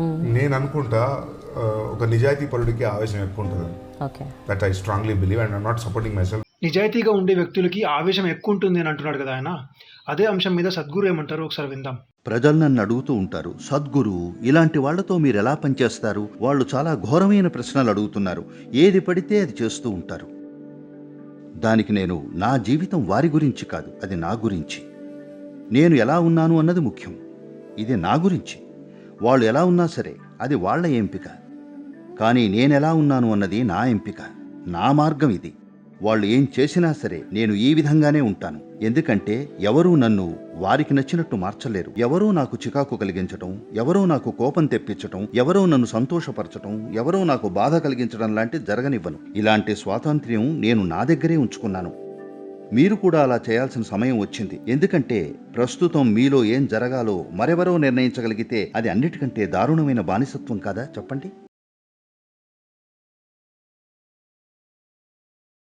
నేను అనుకుంటా ఒక నిజాయితీ పరుడికి ఆవేశం ఎక్కువ ఉంటుంది okay that I strongly believe and I'm not supporting myself నిజాయితీగా ఉండే వ్యక్తులకి ఆవేశం ఎక్కువ ఉంటుంది అని అంటున్నాడు కదా ఆయన. అదే అంశం మీద సద్గురు ఏమంటారు ఒకసారి విందాం. ప్రజలు నన్ను అడుగుతూ ఉంటారు సద్గురు ఇలాంటి వాళ్ళతో మీరు ఎలా పనిచేస్తారు? వాళ్ళు చాలా ఘోరమైన ప్రశ్నలు అడుగుతున్నారు. ఏది పడితే అది చేస్తూ ఉంటారు. దానికి నేను నా జీవితం వారి గురించి కాదు అది నా గురించి. నేను ఎలా ఉన్నాను అన్నది ముఖ్యం. ఇది నా గురించి. వాళ్ళు ఎలా ఉన్నా సరే అది వాళ్ళ ఎంపిక. కానీ నేనెలా ఉన్నాను అన్నది నా ఎంపిక. నా మార్గం ఇది. వాళ్ళు ఏం చేసినా సరే నేను ఈ విధంగానే ఉంటాను. ఎందుకంటే ఎవరూ నన్ను వారికి నచ్చినట్టు మార్చలేరు. ఎవరూ నాకు చికాకు కలిగించటం ఎవరో నాకు కోపం తెప్పించటం ఎవరో నన్ను సంతోషపరచటం ఎవరో నాకు బాధ కలిగించడం లాంటి జరగనివ్వను. ఇలాంటి స్వాతంత్ర్యం నేను నా దగ్గరే ఉంచుకున్నాను. మీరు కూడా అలా చేయాల్సిన సమయం వచ్చింది. ఎందుకంటే ప్రస్తుతం మీలో ఏం జరగాలో మరెవరో నిర్ణయించగలిగితే అది అన్నిటికంటే దారుణమైన బానిసత్వం కాదా? చెప్పండి.